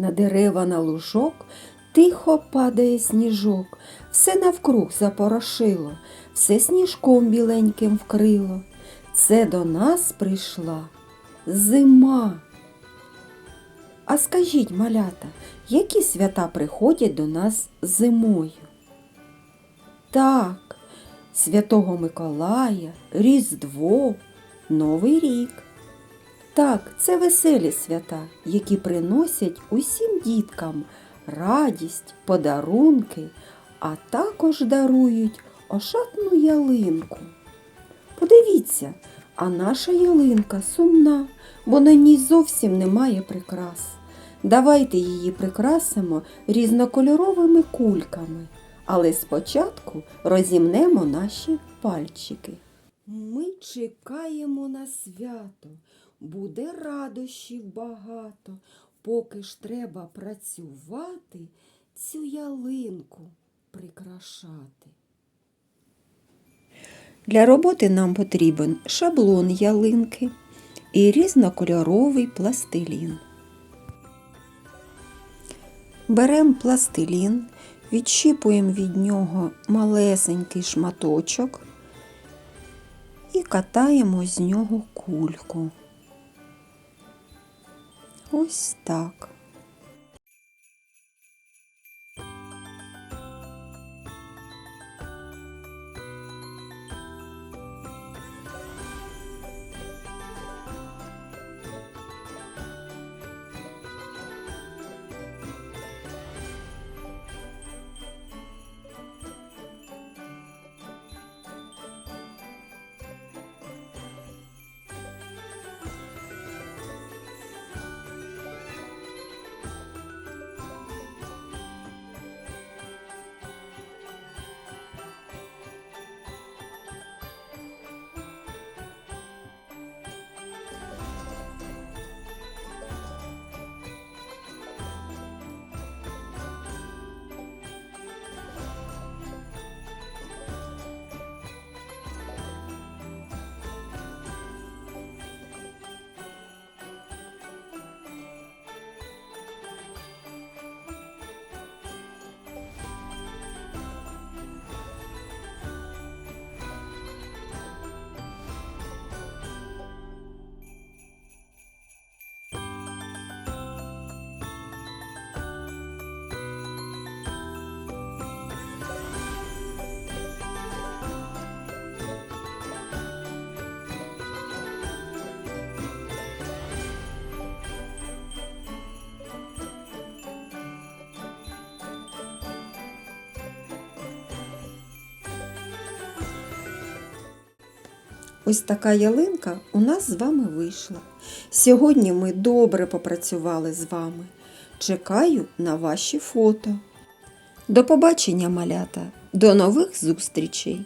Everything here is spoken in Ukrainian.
На дерева на лужок тихо падає сніжок, все навкруг запорошило, все сніжком біленьким вкрило. Це до нас прийшла зима. А скажіть, малята, які свята приходять до нас зимою? Так, Святого Миколая, Різдво, Новий рік. Так, це веселі свята, які приносять усім діткам радість, подарунки, а також дарують ошатну ялинку. Подивіться, а наша ялинка сумна, бо на ній зовсім немає прикрас. Давайте її прикрасимо різнокольоровими кульками, але спочатку розімнемо наші пальчики. Ми чекаємо на свято, буде радощів багато, поки ж треба працювати, цю ялинку прикрашати. Для роботи нам потрібен шаблон ялинки і різнокольоровий пластилін. Беремо пластилін, відщіпуємо від нього малесенький шматочок і катаємо з нього кульку. Ось так. Ось така ялинка у нас з вами вийшла. Сьогодні ми добре попрацювали з вами. Чекаю на ваші фото. До побачення, малята! До нових зустрічей!